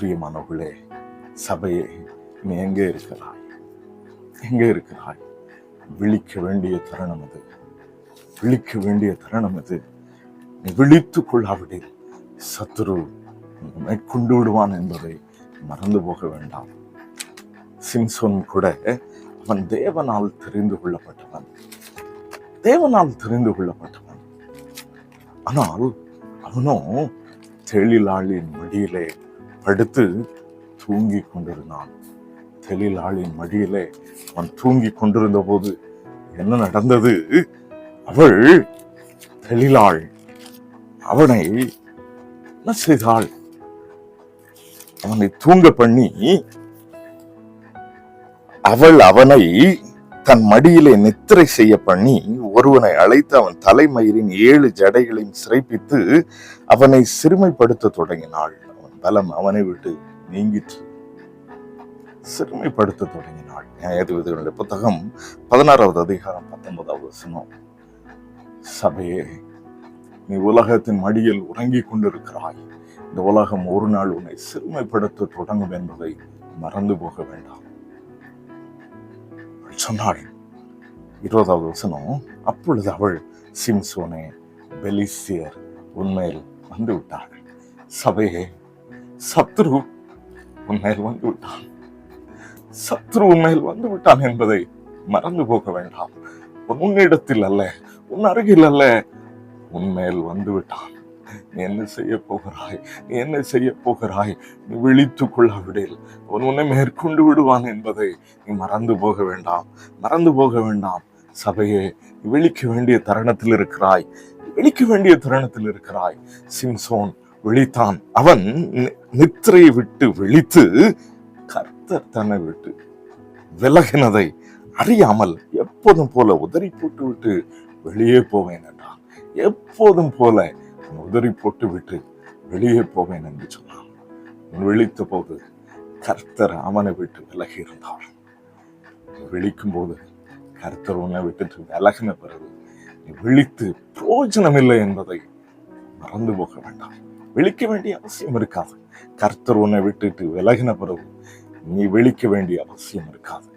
பிரியமானவர்களே சபையே நீ எங்கே இருக்கிறாய்? எங்கே இருக்கிறாய்? விழிக்க வேண்டிய தருணம் அது. விழிக்க வேண்டிய தருணம் அது. நீ விழித்துக் கொள்ளாவிடில் சத்துரு மேற்கொண்டு விடுவான் என்பதை மறந்து போக வேண்டாம். சிம்சோன் கூட அவன் தேவனால் தெரிந்து கொள்ளப்பட்டவன். தேவனால் தெரிந்து கொள்ளப்பட்டவன். ஆனால் அவனோ தெளிலாளின் மடியிலே படுத்து தூங்கிக் கொண்டிருந்தான். தெளிலாளின் மடியிலே அவன் தூங்கிக் கொண்டிருந்த போது என்ன நடந்தது? அவள் தெளிலாள் அவனை என்ன செய்தாள்? அவனை தூங்க பண்ணி அவள் அவனை தன் மடியிலே நித்திரை செய்ய பண்ணி ஒருவனை அழைத்து அவன் தலைமயிரின் ஏழு ஜடைகளையும் சிறைப்பித்து அவனை சிறுமைப்படுத்த தொடங்கினாள். பலம் அவனை விட்டு நீங்கிற்று. சிறுமைப்படுத்த தொடங்கினாள். நியாயாதிபதிகளுடைய புத்தகம் பதினாறாவது அதிகாரம் பத்தொன்பதாவது வசனம். சபையே நீ உலகத்தின் மடியில் உறங்கிக் கொண்டிருக்கிறாய். இந்த உலகம் ஒரு நாள் உன்னை சிறுமைப்படுத்த தொடங்கும் என்பதை மறந்து போக வேண்டாம். சொன்னாள் இருபதாவது வசனம் அப்பொழுது அவள் சிம்சோனே பெலிசியர் உண்மையில் வந்து விட்டாள் சபையே சத்ரு உன்மேல் வந்து விட்டான் சத்ரு உண்மையில் வந்து விட்டான் என்பதை மறந்து போக வேண்டாம். உன்னிடத்தில் அல்ல உன் அருகில் அல்ல உன்மேல் வந்து விட்டான் நீ என்ன செய்ய போகிறாய்? நீ என்ன செய்ய போகிறாய்? நீ விழித்துக் கொள்ளாவிடில் அவன் உன்னை மேற்கொண்டு விடுவான் என்பதை நீ மறந்து போக வேண்டாம். மறந்து போக வேண்டாம். சபையே விழிக்க வேண்டிய தருணத்தில் இருக்கிறாய். விழிக்க வேண்டிய தருணத்தில் இருக்கிறாய். சிம்சோன் விழித்தான். அவன் நி- நித்திரையை விட்டு விழித்து கர்த்தர் தன்னை விட்டு விலகினதை அறியாமல் எப்போதும் போல உதறி போட்டு விட்டு வெளியே போவேன் என்றான். எப்போதும் போல உதறி போட்டு விட்டு வெளியே போவேன் என்று சொன்னான். விழித்த போது கர்த்தர் அவனை விட்டு விலகி இருந்தான் விழிக்கும் போது கர்த்தர் உன்னை விட்டுட்டு விலகின பிறகு நீ விழித்து பிரோஜனம் இல்லை என்பதை மறந்து போக வேண்டாம். விழிக்க வேண்டிய அவசியம் இருக்காது. கர்த்தர் உன்னை விட்டுட்டு விலகின பிறகு நீ விழிக்க வேண்டிய அவசியம் இருக்காது.